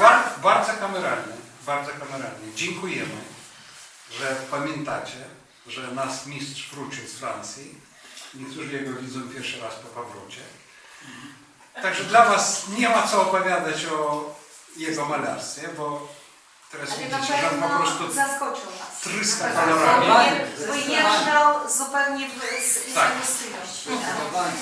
Bar, bardzo kameralnie, bardzo kameralnie. Dziękujemy, że pamiętacie, że nasz mistrz wrócił z Francji. Niektórzy jego widzą pierwszy raz po powrocie. Także dla Was nie ma co opowiadać o jego malarstwie, bo teraz Ale widzicie, że on po prostu zaskoczył nas. tryska kolorami. Wyje- Wyjeżdżał zupełnie w, z Tak. Tak.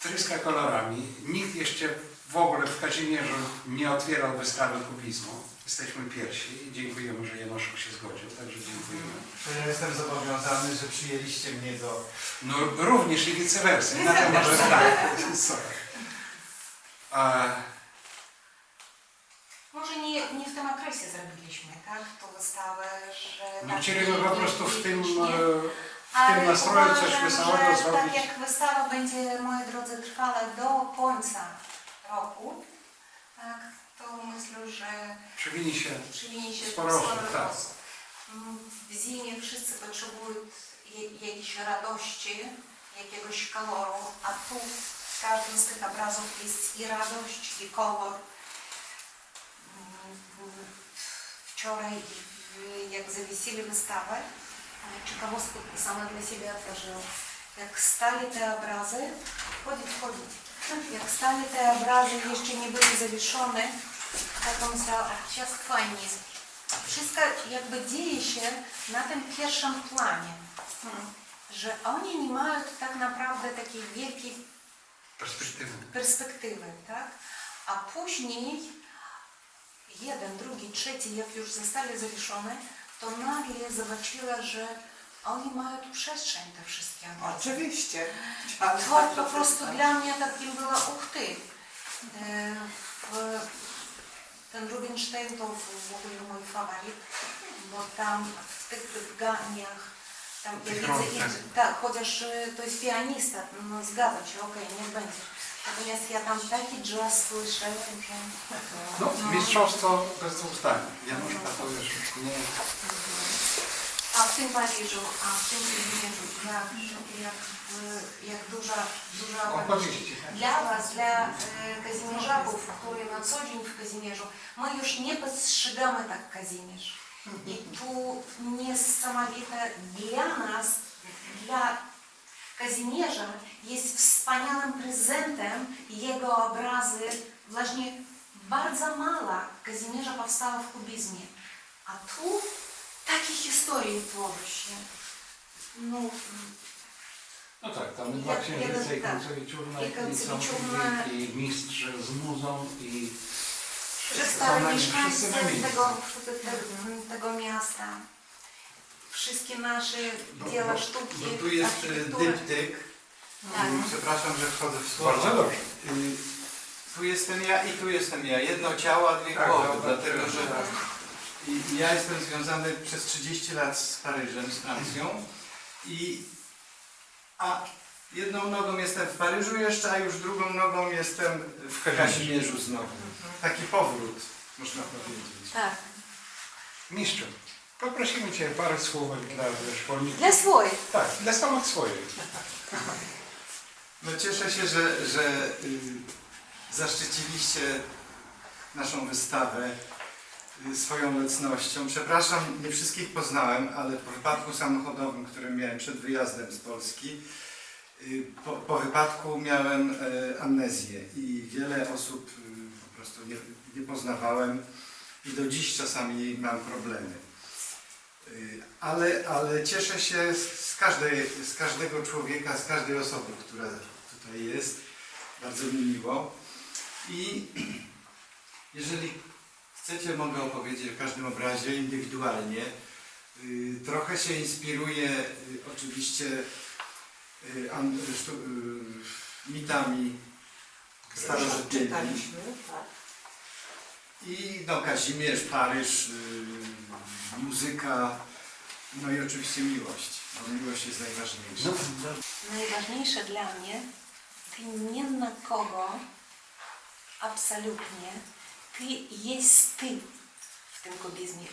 tryska kolorami. Nikt jeszcze w ogóle w Kazimierzu nie otwierał wystawy kubizmu. Jesteśmy pierwsi i dziękujemy, że Janoszek się zgodził, także dziękujemy. To ja jestem zobowiązany, że przyjęliście mnie do... No również i vice versa. Na tym może versa. tak. Sorry. A, Może nie, nie w tym okresie zrobiliśmy, tak? Tą wystawę, że... no tak chcieliśmy po prostu w tym, e, w tym nastroju coś wesołego że zrobić. Tak jak wystawa będzie, moi drodzy, trwała do końca roku, tak, to myślę, że Przywinie się przywinie się Sporo osób, sporo tak. osób. Mm, W zimie wszyscy potrzebują jakiejś radości, jakiegoś koloru, a tu w każdym z tych obrazów jest i radość, i kolor. Mm, Wczoraj, jak zawiesili wystawę, ciekawostkę sama dla siebie otworzyłam. Jak stali te obrazy, wchodzić, wchodzić. Jak stali te obrazy, jeszcze nie były zawieszone, tak myślałam, o, jak fajnie. Wszystko jakby dzieje się na tym pierwszym planie. Że oni nie mają tak naprawdę takiej wielkiej perspektywy. perspektywy, tak? A później jeden, drugi, trzeci, jak już zostali zawieszone, to nagle zobaczyła, że oni mają tu przestrzeń te wszystkie. Oczywiście. To po prostu dla mnie takim było uch ty. E, Ten Rubinstein to w ogóle mój faworyt, bo tam w tych drganiach, tam ja widzę ich, tak. tak, chociaż e, to jest pianista, no zgadzam się, okej, niech będzie. Natomiast ja tam taki jazz słyszę, że... No, mistrzostwo bez dwóch zdań. Januszka to już nie... A w tym Paryżu, a w tym Kazimierzu, jak, jak, e, jak duża, duża Opowieści. Dla Was, dla e, Kazimierzaków, którzy na co dzień w Kazimierzu, my już nie postrzegamy tak Kazimierz. I tu niesamowite dla nas, dla Kazimierza jest wspaniałym prezentem jego obrazy. Właśnie bardzo mała Kazimierza powstała w kubizmie. A tu takie historie tworzy się. No, No tak, tam dwa księżyce i tak. końcowiczurna I i, są i, i mistrz z muzą i na nim mieszkańcy wszyscy na miejscu. tego, te- tego miasta, wszystkie nasze dzieła sztuki, Bo tu jest y, architektury. dyptyk. Tak. Y, Przepraszam, że wchodzę w słowo. Bardzo dobrze. Y, Tu jestem ja i tu jestem ja. Jedno ciało, a dwie Tak, głowy. dobra, Dlatego, tak. I ja jestem związany przez 30 lat z Paryżem, z Francją. I, a jedną nogą jestem w Paryżu jeszcze, a już drugą nogą jestem w Kazimierzu znowu. Taki powrót, można powiedzieć. Tak, Mistrzu. Poprosimy Cię parę słówek dla szkolników. dla swoich. Tak, dla samych swoich. No cieszę się, że, że y, zaszczyciliście naszą wystawę swoją obecnością. Przepraszam, nie wszystkich poznałem, ale po wypadku samochodowym, który miałem przed wyjazdem z Polski, y, po, po wypadku miałem e, amnezję i wiele osób y, po prostu nie, nie poznawałem i do dziś czasami mam problemy. Y, Ale, ale cieszę się z, każdej, z każdego człowieka, z każdej osoby, która tutaj jest. Bardzo mi miło. I jeżeli chcecie, mogę opowiedzieć o każdym obrazie indywidualnie. Y, Trochę się inspiruję y, oczywiście y, mitami starożytnymi. Tak. I no, Kazimierz, Paryż, muzyka, no i oczywiście miłość. Bo miłość jest najważniejsza. No, no, Najważniejsze dla mnie, ty nie na kogo, absolutnie, ty jest ty w tym kubizmie.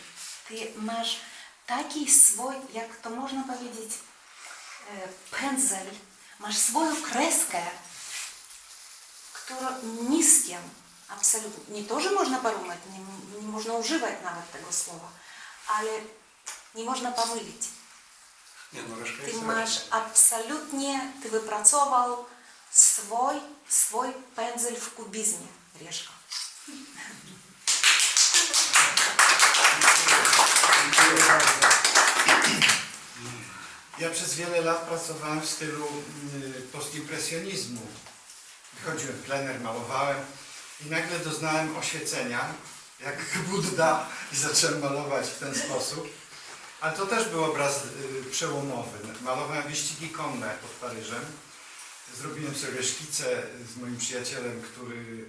Ty masz taki swój, jak to można powiedzieć, e, pędzel, masz swoją kreskę, która ni z kim absolutnie, nie to, że można porównać, nie, nie można używać nawet tego słowa, ale nie można pomylić. Nie no, Leszka Ty jest masz absolutnie, ty wypracował swój, swój pędzel w kubizmie, Решка. Ja przez wiele lat pracowałem w stylu y, postimpresjonizmu. Wychodziłem plener, malowałem i nagle doznałem oświecenia, jak Budda i zacząłem malować w ten sposób. Ale to też był obraz y, przełomowy. Malowałem wyścigi konne pod Paryżem. Zrobiłem sobie szkicę z moim przyjacielem, który,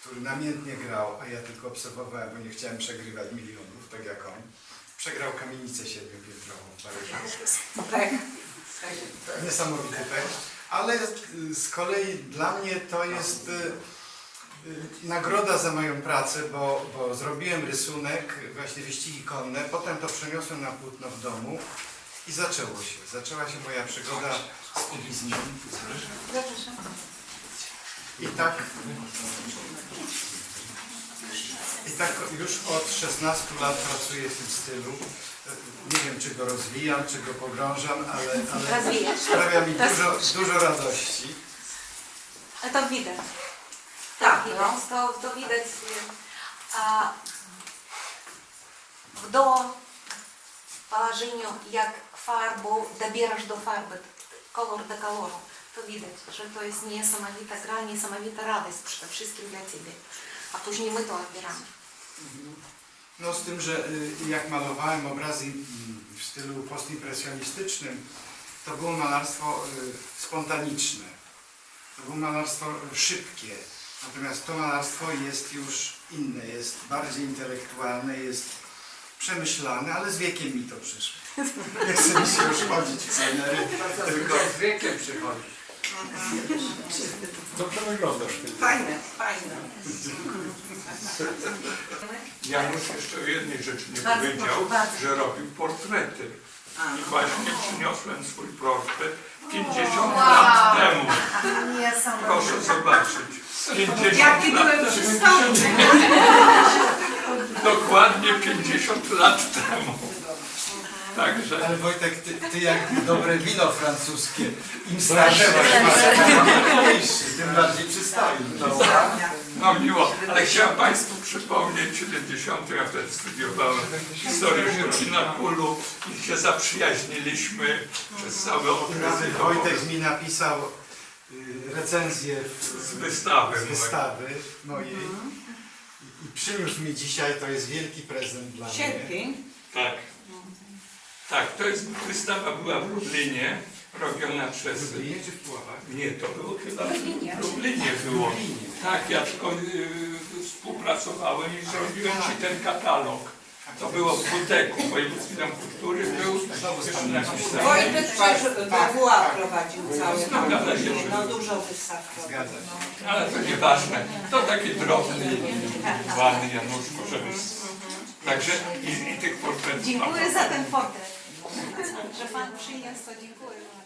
który namiętnie grał, a ja tylko obserwowałem, bo nie chciałem przegrywać milionów, tak jak on. Przegrał kamienicę siedmiopiętrową w Paryżu. Niesamowity pech. Ale z kolei dla mnie to jest y, y, nagroda za moją pracę, bo, bo zrobiłem rysunek, właśnie wyścigi konne, potem to przeniosłem na płótno w domu i zaczęło się. Zaczęła się moja przygoda z kubizmem. I tak, I tak już od 16 lat pracuję w tym stylu. Nie wiem, czy go rozwijam, czy go pogrążam, ale, ale Rozwijasz. sprawia mi To dużo, słyszę. dużo radości. To widać. Tak, widać. To, to widać. A w do положeniu, jak farbą dobierasz do farby, kolor do koloru, to widać, że to jest niesamowita gra, niesamowita radość przede wszystkim dla Ciebie. A później my to odbieramy. No z tym, że y, jak malowałem obrazy mm, w stylu postimpresjonistycznym, to było malarstwo y, spontaniczne. To było malarstwo szybkie. Natomiast to malarstwo jest już inne, jest bardziej intelektualne, jest przemyślane, ale z wiekiem mi to przyszło. Nie chce mi się już chodzić w tylko z wiekiem przychodzi. Dobrze wyglądasz ty. Fajne, fajne. Janusz jeszcze o jednej rzeczy nie Bardzo powiedział, proszę, bardzo. że robił portrety. A, I właśnie przyniosłem swój portret 50 lat temu. Proszę zobaczyć. 50 Jaki lat byłem przystąpny. Dokładnie 50 lat temu. Także Ale Wojtek, ty, ty jak dobre wino francuskie, im starsze, tym mniejszy, tym bardziej przystojny. no miło, ale chciałem Państwu przypomnieć 70. ja wtedy studiowałem historię sztuki na Kulu i się zaprzyjaźniliśmy przez cały okres Wojtek mi napisał y, recenzję w, z wystawy. z mojej. wystawy mojej i, i przyniósł mi dzisiaj, to jest wielki prezent dla mnie. Sierpień. Tak. Tak, to jest wystawa była w Lublinie, robiona przez... W Lublinie czy w Puławach? Nie, to było chyba W Lublinie. w Lublinie było. Tak, ja tylko y, współpracowałem i zrobiłem Ci ten katalog. To było w Buteku, w Wojewódzkim Dom Kultury był. Wojtek też WWA prowadził całe Zgadza się. No dużo wystaw Zgadza się. Ale to nieważne. To taki drobny, indywidualny Janusz może być. Także i, i tych portretów. Dziękuję za ten portret. 吃饭不是一样说的过吗